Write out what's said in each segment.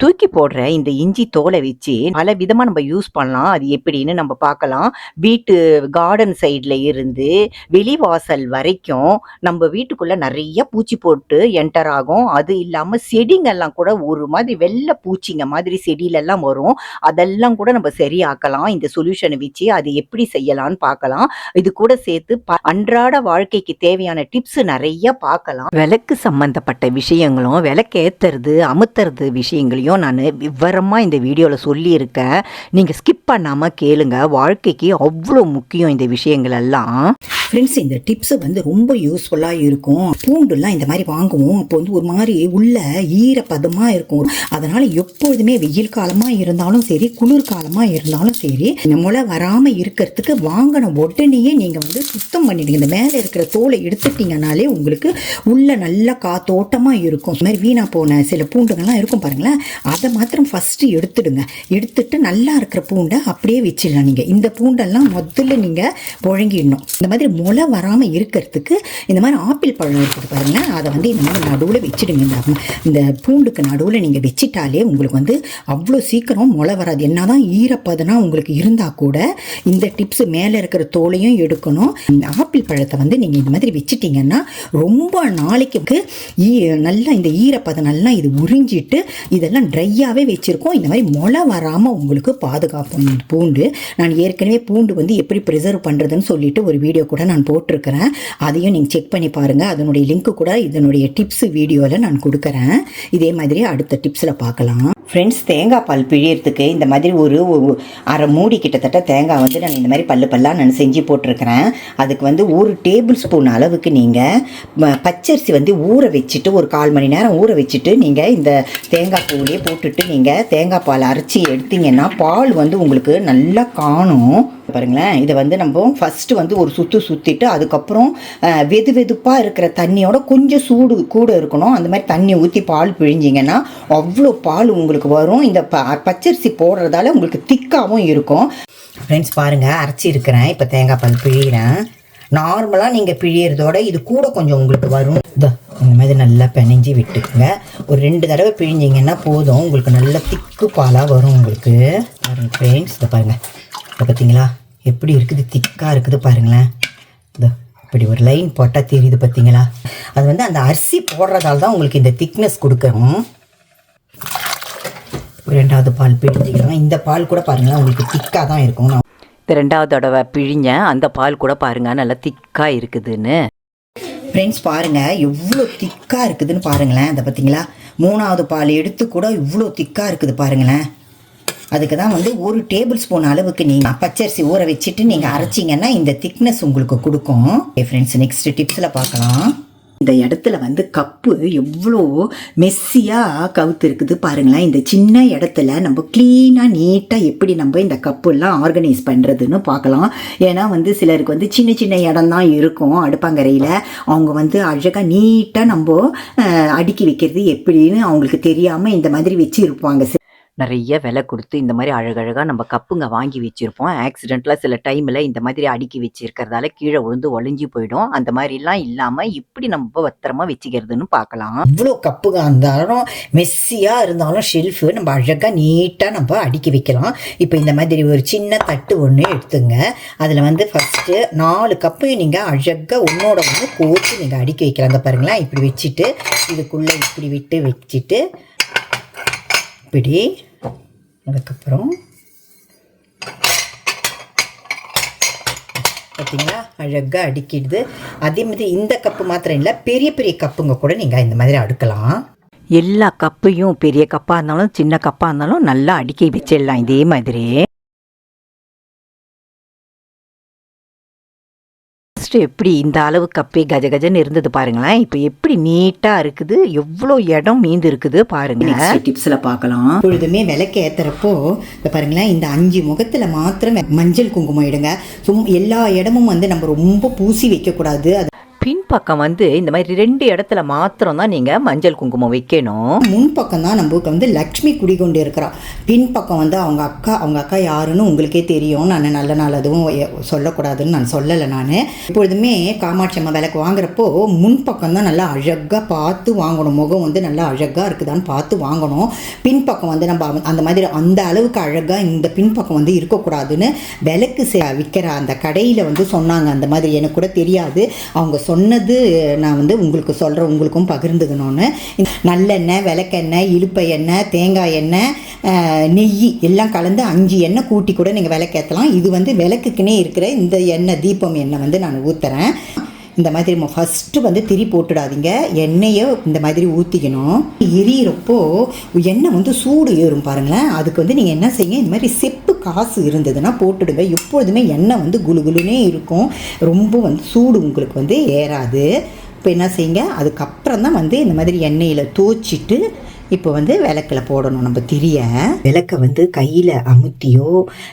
தூக்கி போடுற இந்த இஞ்சி தோலை வச்சு பல விதமாக நம்ம யூஸ் பண்ணலாம். அது எப்படின்னு நம்ம பார்க்கலாம். வீட்டு கார்டன் சைடில் இருந்து வெளிவாசல் வரைக்கும் நம்ம வீட்டுக்குள்ளே நிறைய பூச்சி போட்டு என்டர் ஆகும். அது இல்லாமல் செடிங்கெல்லாம் கூட ஒரு மாதிரி வெள்ளை பூச்சிங்க மாதிரி செடியிலெல்லாம் வரும். அதெல்லாம் கூட நம்ம சரியாக்கலாம். இந்த சொல்யூஷனை வச்சு அது எப்படி செய்யலாம்னு பார்க்கலாம். இது கூட சேர்த்து ப- அன்றாட வாழ்க்கைக்கு தேவையான டிப்ஸ் நிறைய பார்க்கலாம். விளக்கு சம்பந்தப்பட்ட விஷயங்களும் விளக்கு ஏத்துறது அமுத்துறது விஷயங்களையும் நான் விவரமாக இந்த வீடியோவில் சொல்லியிருக்கேன். நீங்கள் ஸ்கிப் பண்ணாமல் கேளுங்க. வாழ்க்கைக்கு அவ்வளோ முக்கியம் இந்த விஷயங்கள் எல்லாம். ஃப்ரெண்ட்ஸ் இந்த டிப்ஸ் வந்து ரொம்ப யூஸ்ஃபுல்லாக இருக்கும். பூண்டுலாம் இந்த மாதிரி வாங்குவோம். அப்போ வந்து ஒரு மாதிரி உள்ள ஈரப்பதமாக இருக்கும். அதனால் எப்பொழுதுமே வெயில் காலமாக இருந்தாலும் சரி குளிர் காலமாக இருந்தாலும் சரி இந்த முளை வராமல் இருக்கிறதுக்கு வாங்கின உடனேயே நீங்கள் வந்து சுத்தம் பண்ணிடுங்க. இந்த மேலே இருக்கிற தோலை எடுத்துட்டீங்கனாலே உங்களுக்கு உள்ள நல்ல காத்தோட்டமாக இருக்கும். இந்த மாதிரி வீணாக போன சில பூண்டுங்கள்லாம் இருக்கும் பாருங்களேன். அதை மாத்திரம் ஃபஸ்ட்டு எடுத்துடுங்க. எடுத்துட்டு நல்லா இருக்கிற பூண்டை அப்படியே வச்சிடலாம் நீங்கள் இந்த பூண்டெல்லாம் முதல்ல நீங்கள் புழங்கிடணும். இந்த மாதிரி முளை வராமல் இருக்கிறதுக்கு இந்த மாதிரி ஆப்பிள் பழம் இருக்குது பாருங்களேன் அதை வந்து இந்த மாதிரி நடுவில் வச்சிடுங்க. இந்த இந்த பூண்டுக்கு நடுவில் நீங்கள் வச்சிட்டாலே உங்களுக்கு வந்து அவ்வளோ சீக்கிரம் முளை வராது. என்ன தான் ஈரப்பதனா உங்களுக்கு இருந்தால் கூட இந்த டிப்ஸ் மேலே இருக்கிற தோலையும் எடுக்கணும். இந்த ஆப்பிள் பழத்தை வந்து நீங்கள் இந்த மாதிரி வச்சிட்டிங்கன்னா ரொம்ப நாளைக்கு ஈ நல்லா இந்த ஈரப்பதம் நல்லா இது உறிஞ்சிட்டு இதெல்லாம் ட்ரையாகவே வச்சுருக்கோம். இந்த மாதிரி முளை வராமல் உங்களுக்கு பாதுகாப்போம். இந்த பூண்டு நான் ஏற்கனவே பூண்டு வந்து எப்படி ப்ரிசர்வ் பண்ணுறதுன்னு சொல்லிட்டு ஒரு வீடியோ கூட நான் போட்டிருக்கிறேன். அதையும் நீங்கள் செக் பண்ணி பாருங்கள் அதனுடைய லிங்க் கூட இதனுடைய டிப்ஸ் வீடியோவில் நான் கொடுக்குறேன். இதே மாதிரி அடுத்த டிப்ஸில் பார்க்கலாம். ஃப்ரெண்ட்ஸ் தேங்காய் பால் பிழியறதுக்கு இந்த மாதிரி ஒரு ஒரு அரை மூடி கிட்டத்தட்ட தேங்காய் வந்து நான் இந்த மாதிரி பல்லு பல்லாக நான் செஞ்சு போட்டிருக்கிறேன். அதுக்கு வந்து ஒரு டேபிள் ஸ்பூன் அளவுக்கு நீங்கள் பச்சரிசி வந்து ஊற வச்சுட்டு ஒரு கால் மணி நேரம் ஊற வச்சுட்டு நீங்கள் இந்த தேங்காய் பூவிலே போட்டுட்டு நீங்கள் தேங்காய் பால் அரைச்சி எடுத்தீங்கன்னா பால் வந்து உங்களுக்கு நல்லா காணும். பாருங்களேன். இதை வந்து நம்ம ஃபஸ்ட்டு வந்து ஒரு சுற்று சுற்றிட்டு அதுக்கப்புறம் வெது வெதுப்பாக இருக்கிற தண்ணியோட கொஞ்சம் சூடு கூட இருக்கணும். அந்த மாதிரி தண்ணி ஊற்றி பால் பிழிஞ்சிங்கன்னா அவ்வளோ பால் உங்களுக்கு வரும். இந்த ப பச்சரிசி போடுறதால உங்களுக்கு திக்காகவும் இருக்கும். ஃப்ரெண்ட்ஸ் பாருங்கள் அரைச்சி இருக்கிறேன். இப்போ தேங்காய் பால் பிழிகிறேன். நார்மலாக நீங்கள் பிழியறதோட இது கூட கொஞ்சம் உங்களுக்கு வரும். இந்த மாதிரி நல்லா பிணைஞ்சி விட்டுக்குங்க. ஒரு ரெண்டு தடவை பிழிஞ்சிங்கன்னா போதும். உங்களுக்கு நல்ல திக்கு பாலாக வரும் உங்களுக்கு. பாருங்கள் ஃப்ரெண்ட்ஸ் இதை பாருங்கள் இதை பார்த்தீங்களா எப்படி இருக்குது? திக்காக இருக்குது பாருங்களேன். இதோ இப்படி ஒரு லைன் போட்டால் தெரியுது பார்த்தீங்களா அது வந்து அந்த அரிசி போடுறதால தான் உங்களுக்கு இந்த திக்னஸ் கொடுக்கும் ஒரு ரெண்டாவது பால் பிழிஞ்சிக்கலாம் இந்த பால் கூட பாருங்களேன் உங்களுக்கு திக்காக தான் இருக்கும். நான் இந்த ரெண்டாவது தடவை பிழிஞ்சேன். அந்த பால் கூட பாருங்க நல்லா திக்காக இருக்குதுன்னு. ஃப்ரெண்ட்ஸ் பாருங்கள் எவ்வளோ திக்காக இருக்குதுன்னு பாருங்களேன். அதை பார்த்தீங்களா மூணாவது பால் எடுத்து கூட இவ்வளோ திக்காக இருக்குது பாருங்களேன். அதுக்கு தான் வந்து ஒரு டேபிள் ஸ்பூன் அளவுக்கு நீங்கள் பச்சரிசி ஊற வச்சுட்டு நீங்கள் அரைச்சிங்கன்னா இந்த திக்னஸ் உங்களுக்கு கொடுக்கும். ஃப்ரெண்ட்ஸ் நெக்ஸ்ட் டிப்ஸில் பார்க்கலாம். இந்த இடத்துல வந்து கப்பு எவ்வளோ மெஸ்ஸியாக கவுத்து இருக்குது பாருங்களேன். இந்த சின்ன இடத்துல நம்ம க்ளீனாக நீட்டாக எப்படி நம்ம இந்த கப்புலாம் ஆர்கனைஸ் பண்ணுறதுன்னு பார்க்கலாம். ஏன்னா வந்து சிலருக்கு வந்து சின்ன சின்ன இடம் தான் இருக்கும் அடுப்பாங்கரையில். அவங்க வந்து அழகாக நீட்டாக நம்ம அடுக்கி வைக்கிறது எப்படின்னு அவங்களுக்கு தெரியாமல் இந்த மாதிரி வச்சு இருப்பாங்க நிறைய விலை கொடுத்து இந்த மாதிரி அழகழகாக நம்ம கப்புங்க வாங்கி வச்சுருப்போம். ஆக்சிடெண்ட்டில் சில டைமில் இந்த மாதிரி அடுக்கி வச்சுருக்கிறதால கீழே விழுந்து ஒளிஞ்சு போயிடும். அந்த மாதிரிலாம் இல்லாமல் இப்படி நம்ம பத்திரமா வச்சுக்கிறதுன்னு பார்க்கலாம். இவ்வளோ கப்புங்க இருந்தாலும் மெஸ்ஸியாக இருந்தாலும் ஷெல்ஃபு நம்ம அழகாக நீட்டாக நம்ம அடுக்கி வைக்கலாம். இப்போ இந்த மாதிரி ஒரு சின்ன தட்டு ஒன்று எடுத்துங்க. அதில் வந்து ஃபஸ்ட்டு நாலு கப்பையும் நீங்கள் அழகாக ஒன்றோட ஒன்று கோர்த்து நீங்கள் அடுக்கி வைக்கலாம். அந்த பாருங்களேன் இப்படி வச்சுட்டு இதுக்குள்ளே இப்படி விட்டு வச்சுட்டு இப்படி அதுக்கப்புறம் பார்த்தீங்களா அழகாக அடுக்கிடுது. அதே மாதிரி இந்த கப்பு மாத்திரம் இல்லை பெரிய பெரிய கப்புங்க கூட நீங்கள் இந்த மாதிரி அடுக்கலாம். எல்லா கப்பையும் பெரிய கப்பாக இருந்தாலும் சின்ன கப்பாக இருந்தாலும் நல்லா அடுக்கி வச்சிடலாம் இதே மாதிரி. ஃபஸ்ட்டு எப்படி இந்த அளவு கப்பே கஜ கஜன்னு இருந்தது பாருங்களேன். இப்போ எப்படி நீட்டாக இருக்குது எவ்வளோ இடம் மீந்து இருக்குது பாருங்க டிப்ஸில் பார்க்கலாம். பொழுதுமே விளக்கு ஏற்றுறப்போ இந்த பாருங்களேன் இந்த அஞ்சு முகத்தில் மாத்திரம் மஞ்சள் குங்குமம் இடுங்க. சும் எல்லா இடமும் வந்து நம்ம ரொம்ப பூசி வைக்கக்கூடாது. அது பின்பக்கம் வந்து இந்த மாதிரி ரெண்டு இடத்துல மாத்திரம் தான் நீங்கள் மஞ்சள் குங்குமம் வைக்கணும். முன்பக்கம் தான் நம்மளுக்கு வந்து லக்ஷ்மி குடிகொண்டு இருக்கிறா. பின்பக்கம் வந்து அவங்க அக்கா அவங்க அக்கா யாருன்னு உங்களுக்கே தெரியும். நான் நல்ல நாள் அதுவும் சொல்லக்கூடாதுன்னு நான் சொல்லலை நான். எப்பொழுதுமே காமாட்சி அம்மா விளக்கு வாங்குறப்போ முன்பக்கம் தான் நல்லா அழகாக பார்த்து வாங்கணும். முகம் வந்து நல்லா அழகாக இருக்குதான்னு பார்த்து வாங்கணும். பின்பக்கம் வந்து நம்ம அந்த மாதிரி அந்த அளவுக்கு அழகாக இந்த பின்பக்கம் வந்து இருக்கக்கூடாதுன்னு விளக்கு விற்கிற அந்த கடையில் வந்து சொன்னாங்க. அந்த மாதிரி எனக்கு கூட தெரியாது. அவங்க சொன்னது நான் வந்து உங்களுக்கு சொல்கிறேன் உங்களுக்கும் பகிர்ந்துக்கணும்னு. நல்லெண்ணெய் விளக்கெண்ணெய் இழுப்பை எண்ணெய் தேங்காய் எண்ணெய் நெய் எல்லாம் கலந்து அஞ்சு எண்ணெய் கூட்டி கூட நீங்கள் விளக்கேற்றலாம் இது வந்து விளக்குக்குன்னே இருக்கிற இந்த எண்ணெய் தீபம் எண்ணெய் வந்து நான் ஊற்றுறேன் இந்த மாதிரி ஃபஸ்ட்டு வந்து திரி போட்டுடாதீங்க. எண்ணெயை இந்த மாதிரி ஊற்றிக்கணும் எரியிறப்போ எண்ணெய் வந்து சூடு ஏறும் பாருங்களேன். அதுக்கு வந்து நீங்கள் என்ன செய்யுங்க இந்த மாதிரி செப்பு காசு இருந்ததுன்னா போட்டுடுங்க. எப்பொழுதுமே எண்ணெய் வந்து குளு குளுனே இருக்கும். ரொம்ப வந்து சூடு உங்களுக்கு வந்து ஏறாது. இப்போ என்ன செய்யுங்க அதுக்கப்புறம் தான் வந்து இந்த மாதிரி எண்ணெயில் தோச்சிட்டு இப்போ வந்து விளக்கில் போடணும். நம்ம திரிய விளக்கை வந்து கையில் அமுத்தியோ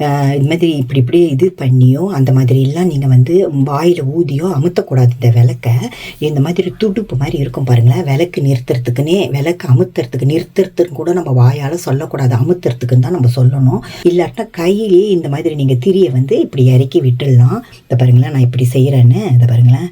இது இந்த மாதிரி இப்படி இப்படி இது பண்ணியோ அந்த மாதிரி எல்லாம் நீங்கள் வந்து வாயில் ஊதியோ அமுத்தக்கூடாது இந்த விளக்கை. இந்த மாதிரி துடுப்பு மாதிரி இருக்கும் பாருங்களேன். விளக்கு நிறுத்துறதுக்குன்னே விளக்கு அமுத்துறதுக்கு நிறுத்துறதுன்னு கூட நம்ம வாயால் சொல்லக்கூடாது. அமுத்துறதுக்குன்னு தான் நம்ம சொல்லணும். இல்லாட்டா கையிலே இந்த மாதிரி நீங்கள் திரியை வந்து இப்படி இறக்கி விட்டுடலாம். இதை பாருங்களேன் நான் இப்படி செய்கிறேன்னு இதை பாருங்களேன்.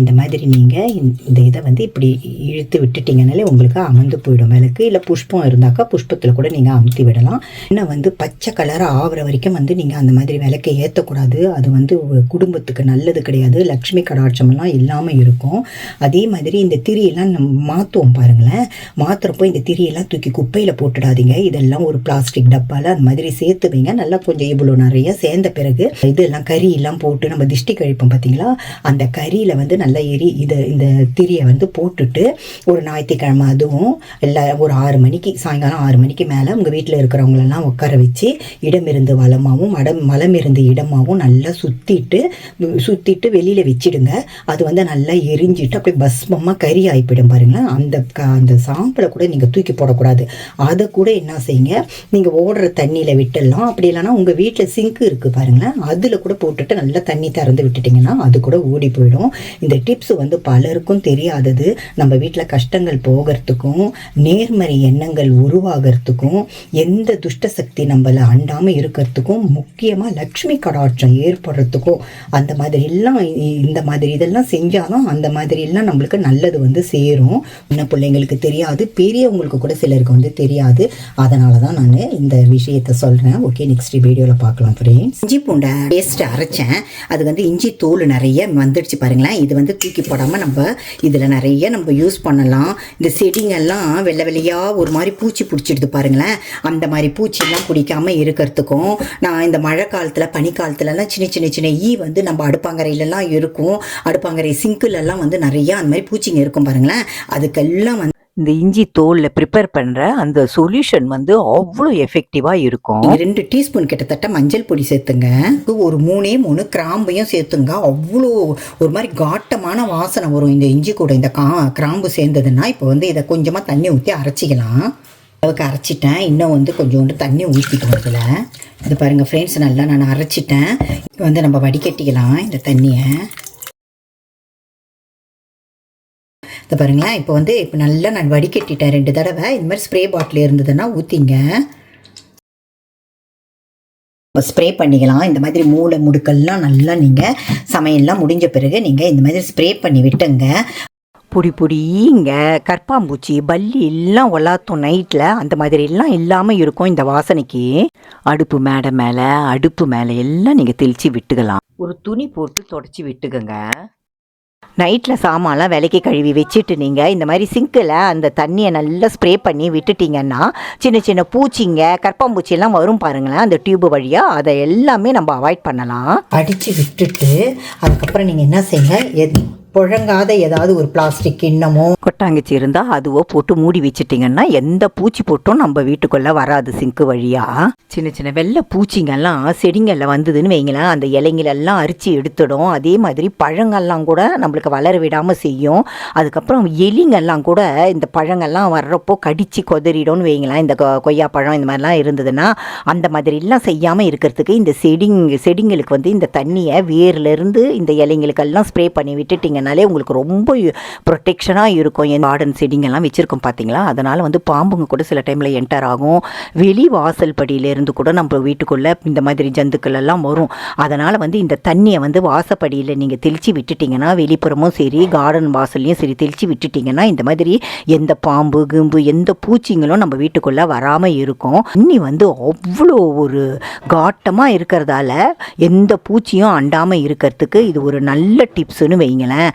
இந்த மாதிரி நீங்கள் இந்த இதை வந்து இப்படி இழுத்து விட்டுட்டீங்கனாலே உங்களுக்கு அமர்ந்து போயிடும். விளக்கு இல்லை புஷ்பம் இருந்தாக்கா புஷ்பத்தில் கூட நீங்கள் அமுத்தி விடலாம். இன்னும் வந்து பச்சை கலர் ஆகிற வரைக்கும் வந்து நீங்கள் அந்த மாதிரி விளக்கை ஏற்றக்கூடாது அது வந்து குடும்பத்துக்கு நல்லது கிடையாது. லக்ஷ்மி கடாட்சமெல்லாம் இல்லாமல் இருக்கும். அதே மாதிரி இந்த திரியெல்லாம் நம்ம மாற்றுவோம் பாருங்களேன். மாற்றுறப்போ இந்த திரியெல்லாம் தூக்கி குப்பையில் போட்டுடாதீங்க. இதெல்லாம் ஒரு பிளாஸ்டிக் டப்பாவில் அந்த மாதிரி சேர்த்து வைங்க. நல்லா கொஞ்சம் இவ்வளோ நிறைய சேர்ந்த பிறகு இதெல்லாம் கறி எல்லாம் போட்டு நம்ம திஷ்டி கழிப்போம் பார்த்தீங்களா அந்த கறியில் வந்து நல்லா எரி இதை இந்த திரியை வந்து போட்டுட்டு ஒரு ஞாயிற்றுக்கிழமை அதுவும் இல்லை ஒரு ஆறு மணிக்கு சாயங்காலம் ஆறு மணிக்கு மேலே உங்கள் வீட்டில் இருக்கிறவங்களெல்லாம் உட்கார வச்சு இடமிருந்து வளமாகவும் மடம் மலமிருந்து இடமாகவும் நல்லா சுற்றிட்டு சுற்றிட்டு வெளியில் வச்சிடுங்க. அது வந்து நல்லா எரிஞ்சிட்டு அப்படியே பஸ்மமாக கறி ஆகிப்பிடும் பாருங்களேன். அந்த க அந்த சாம்பலை கூட நீங்கள் தூக்கி போடக்கூடாது. அதை கூட என்ன செய்யுங்க நீங்கள் ஓடுற தண்ணியில் விட்டுடலாம். அப்படி இல்லைன்னா உங்கள் வீட்டில் சிங்க் இருக்குது பாருங்களேன். அதில் கூட போட்டுட்டு நல்லா தண்ணி திறந்து விட்டுட்டிங்கன்னா அது கூட ஓடி போயிடும் இந்த டிப்ஸ் வந்து பலருக்கும் தெரியாதது. நம்ம வீட்டில் கஷ்டங்கள் போகிறதுக்கும் நேர்மறை எண்ணங்கள் உருவாகிறதுக்கும் எந்த துஷ்ட சக்தி நம்மளை அண்டாமல் இருக்கிறதுக்கும் முக்கியமாக லக்ஷ்மி கடாட்சம் ஏற்படுறதுக்கும் அந்த மாதிரி எல்லாம் இந்த மாதிரி இதெல்லாம் செஞ்சாதான் அந்த மாதிரி எல்லாம் நம்மளுக்கு நல்லது வந்து சேரும். சின்ன பிள்ளைங்களுக்கு தெரியாது பெரியவங்களுக்கு கூட சிலருக்கு வந்து தெரியாது. அதனால தான் நான் இந்த விஷயத்த சொல்கிறேன் ஓகே நெக்ஸ்ட் வீடியோவில் பார்க்கலாம் ஃப்ரெண்ட்ஸ் இஞ்சி பூண்டை பேஸ்ட் அரைச்சேன். அது வந்து இஞ்சி தோல் நிறைய வந்துடுச்சு பாருங்களேன். இது வந்து தூக்கி போடாமல் நம்ம இதில் நிறைய நம்ம யூஸ் பண்ணலாம். இந்த செடிங்கெல்லாம் வெள்ளை வெள்ளையாக ஒரு மாதிரி பூச்சி பிடிச்சிடுது பாருங்களேன். அந்த மாதிரி பூச்சிலாம் பிடிக்காம இருக்கிறதுக்கும் நான் இந்த மழை காலத்தில் பனி காலத்துலலாம் சின்ன சின்ன சின்ன ஈ வந்து நம்ம அடுப்பாங்கரையிலலாம் இருக்கும். அடுப்பாங்கரை சிங்கிலெல்லாம் வந்து நிறையா அந்த மாதிரி பூச்சிங்க இருக்கும் பாருங்களேன். அதுக்கெல்லாம் வந்து இந்த இஞ்சி தோலில் ப்ரிப்பேர் பண்ணுற அந்த சொல்யூஷன் வந்து அவ்வளோ எஃபெக்டிவாக இருக்கும். ரெண்டு டீஸ்பூன் கிட்டத்தட்ட மஞ்சள் பொடி சேர்த்துங்க. ஒரு மூணே மூணு கிராம்பையும் சேர்த்துங்க. அவ்வளோ ஒரு மாதிரி காட்டமான வாசனை வரும். இந்த இஞ்சி கூட இந்த கா கிராம்பு சேர்ந்ததுன்னா இப்போ வந்து இதை கொஞ்சமாக தண்ணி ஊற்றி அரைச்சிக்கலாம். அளவுக்கு அரைச்சிட்டேன். இன்னும் வந்து கொஞ்சோண்டு தண்ணி ஊற்றிக்கணும் இதில். இது பாருங்கள் ஃப்ரெண்ட்ஸ் நல்லா நான் அரைச்சிட்டேன். வந்து நம்ம வடிகட்டிக்கலாம் இந்த தண்ணியை. இதை பாருங்களேன் இப்போ வந்து இப்போ நல்லா நான் வடிகட்டிட்டேன் ரெண்டு தடவை. இந்த மாதிரி ஸ்ப்ரே பாட்டில் இருந்ததுன்னா ஊற்றிங்க ஸ்ப்ரே பண்ணிக்கலாம். இந்த மாதிரி மூளை முடுக்கெல்லாம் நல்லா நீங்கள் சமையல்லாம் முடிஞ்ச பிறகு நீங்கள் இந்த மாதிரி ஸ்ப்ரே பண்ணி விட்டுங்க. பொடி பொடிங்க கற்பாம்பூச்சி பல்லி எல்லாம் ஒலாத்தும் நைட்டில் அந்த மாதிரி எல்லாம் இல்லாமல் இருக்கும் இந்த வாசனைக்கு. அடுப்பு மேடை மேலே அடுப்பு மேலே எல்லாம் நீங்கள் தெளித்து விட்டுக்கலாம். ஒரு துணி போட்டு தொடச்சி விட்டுக்கங்க. நைட்டில் சாமான்லாம் விலைக்கு கழுவி வச்சுட்டு நீங்கள் இந்த மாதிரி சிங்கில் அந்த தண்ணியை நல்லா ஸ்ப்ரே பண்ணி விட்டுட்டிங்கன்னா சின்ன சின்ன பூச்சிங்க கற்பம்பூச்சியெல்லாம் வரும் பாருங்களேன் அந்த டியூப் வழியாக அதை எல்லாமே நம்ம அவாய்ட் பண்ணலாம். அடித்து விட்டுட்டு அதுக்கப்புறம் நீங்கள் என்ன செய்யுங்க? எது புழங்காத ஏதாவது ஒரு பிளாஸ்டிக் கிண்ணமோ கொட்டாங்குச்சி இருந்தால் அதுவோ போட்டு மூடி வச்சிட்டிங்கன்னா எந்த பூச்சி போட்டும் நம்ம வீட்டுக்குள்ளே வராது சிங்க்கு வழியாக சின்ன சின்ன வெள்ளை பூச்சிங்கெல்லாம் செடிங்களில் வந்ததுன்னு வைங்களேன் அந்த இலைங்களெல்லாம் அரிச்சு எடுத்துடும். அதே மாதிரி பழங்கள்லாம் கூட நம்மளுக்கு வளர விடாமல் செய்யும். அதுக்கப்புறம் எலிங்கெல்லாம் கூட இந்த பழங்கள்லாம் வர்றப்போ கடிச்சு கொதறிடும்னு வைங்களேன். இந்த கொ- கொய்யாப்பழம் இந்த மாதிரிலாம் இருந்ததுன்னா அந்த மாதிரிலாம் செய்யாமல் இருக்கிறதுக்கு இந்த செடிங் செடிங்களுக்கு வந்து இந்த தண்ணியை வேர்லேருந்து இந்த இலைங்களுக்கெல்லாம் ஸ்ப்ரே பண்ணி விட்டுட்டிங்க வச்சிட்டிங்கனாலே உங்களுக்கு ரொம்ப ப்ரொடெக்ஷனாக இருக்கும். என் கார்டன் செடிங்கெல்லாம் வச்சுருக்கோம் பார்த்தீங்களா அதனால் வந்து பாம்புங்க கூட சில டைமில் என்டர் ஆகும். வெளி வாசல் படியிலேருந்து கூட நம்ம வீட்டுக்குள்ளே இந்த மாதிரி ஜந்துக்கள் எல்லாம் வரும். அதனால் வந்து இந்த தண்ணியை வந்து வாசப்படியில் நீங்கள் தெளித்து விட்டுட்டிங்கன்னா வெளிப்புறமும் சரி கார்டன் வாசல்லையும் சரி தெளித்து விட்டுட்டிங்கன்னா இந்த மாதிரி எந்த பாம்பு கிம்பு எந்த பூச்சிங்களும் நம்ம வீட்டுக்குள்ளே வராமல் இருக்கும். தண்ணி வந்து அவ்வளோ ஒரு காட்டமாக இருக்கிறதால எந்த பூச்சியும் அண்டாமல் இருக்கிறதுக்கு இது ஒரு நல்ல டிப்ஸுன்னு வைங்களேன்.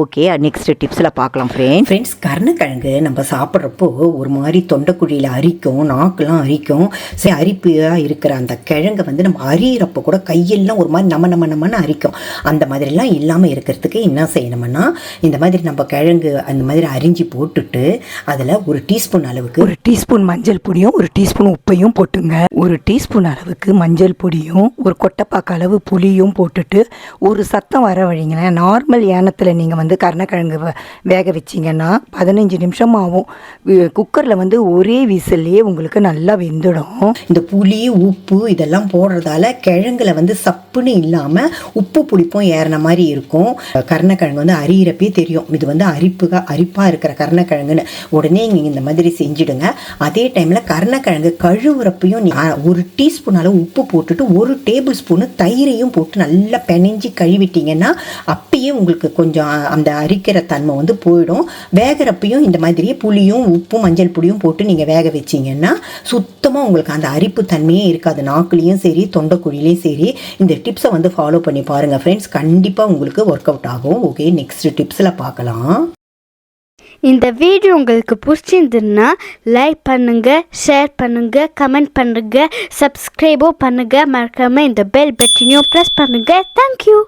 ஓகே நெக்ஸ்ட் டிப்ஸில் பார்க்கலாம் ஃப்ரெண்ட்ஸ் ஃப்ரெண்ட்ஸ் கருணக்கிழங்கு நம்ம சாப்பிட்றப்போ ஒரு மாதிரி தொண்டைக்குழியில் அரிக்கும் நாக்கெல்லாம் அரிக்கும். சரி அரிப்பியாக இருக்கிற அந்த கிழங்கை வந்து நம்ம அரியிறப்போ கூட கையெல்லாம் ஒரு மாதிரி நம்ம நம்ம நம்மன்னு அரிக்கும். அந்த மாதிரிலாம் இல்லாமல் இருக்கிறதுக்கு என்ன செய்யணும்னா இந்த மாதிரி நம்ம கிழங்கு அந்த மாதிரி அரிஞ்சு போட்டுட்டு அதில் ஒரு டீஸ்பூன் அளவுக்கு ஒரு டீஸ்பூன் மஞ்சள் பொடியும் ஒரு டீஸ்பூன் உப்பையும் போட்டுங்க. ஒரு டீஸ்பூன் அளவுக்கு மஞ்சள் பொடியும் ஒரு கொட்டைப்பாக்கு அளவு புளியும் போட்டுட்டு ஒரு சத்தம் வர வழிங்களேன். நார்மல் ஏனத்தில் நீங்கள் வந்து கருணக்கிழங்கு வ- வேக வச்சிங்கன்னா பதினஞ்சு நிமிஷம் ஆகும் குக்கரில் வந்து ஒரே விசில்லையே உங்களுக்கு நல்லா வெந்துடும். இந்த புளி உப்பு இதெல்லாம் போடுறதால கிழங்குல வந்து சப்புன்னு இல்லாமல் உப்பு புளிப்பும் ஏறின மாதிரி இருக்கும். கருணக்கிழங்கு வந்து அரியிறப்பே தெரியும். இது வந்து அரிப்புக அரிப்பாக இருக்கிற கருணக்கிழங்குன்னு. உடனே நீங்கள் இந்த மாதிரி செஞ்சுடுங்க. அதே டைமில் கருணக்கிழங்கு கழுவுறப்பையும் ஒரு டீஸ்பூன் அளவு உப்பு போட்டுட்டு ஒரு டேபிள் ஸ்பூனு தயிரையும் போட்டு நல்லா பெனஞ்சி கழுவிட்டீங்கன்னா அப்பயே உங்களுக்கு கொஞ்சம் கொஞ்சம் அந்த அரிக்கிற தன்மை வந்து போயிடும். வேகிறப்பையும் இந்த மாதிரி புளியும் உப்பும் மஞ்சள் புளியும் போட்டு நீங்கள் வேக வச்சிங்கன்னா சுத்தமாக உங்களுக்கு அந்த அரிப்பு தன்மையே இருக்காது. நாக்குலேயும் சரி தொண்டைக்குழிலையும் சரி. இந்த டிப்ஸை வந்து ஃபாலோ பண்ணி பாருங்கள் ஃப்ரெண்ட்ஸ் கண்டிப்பாக உங்களுக்கு ஒர்க் அவுட் ஆகும். ஓகே நெக்ஸ்ட் டிப்ஸில் பார்க்கலாம் இந்த வீடியோ உங்களுக்கு பிடிச்சிருந்துன்னா லைக் பண்ணுங்கள் ஷேர் பண்ணுங்கள் கமெண்ட் பண்ணுங்கள் சப்ஸ்கிரைபும் பண்ணுங்கள் மறக்காமல் இந்த பெல் பட்டனையும் ப்ரெஸ் பண்ணுங்கள் தேங்க்யூ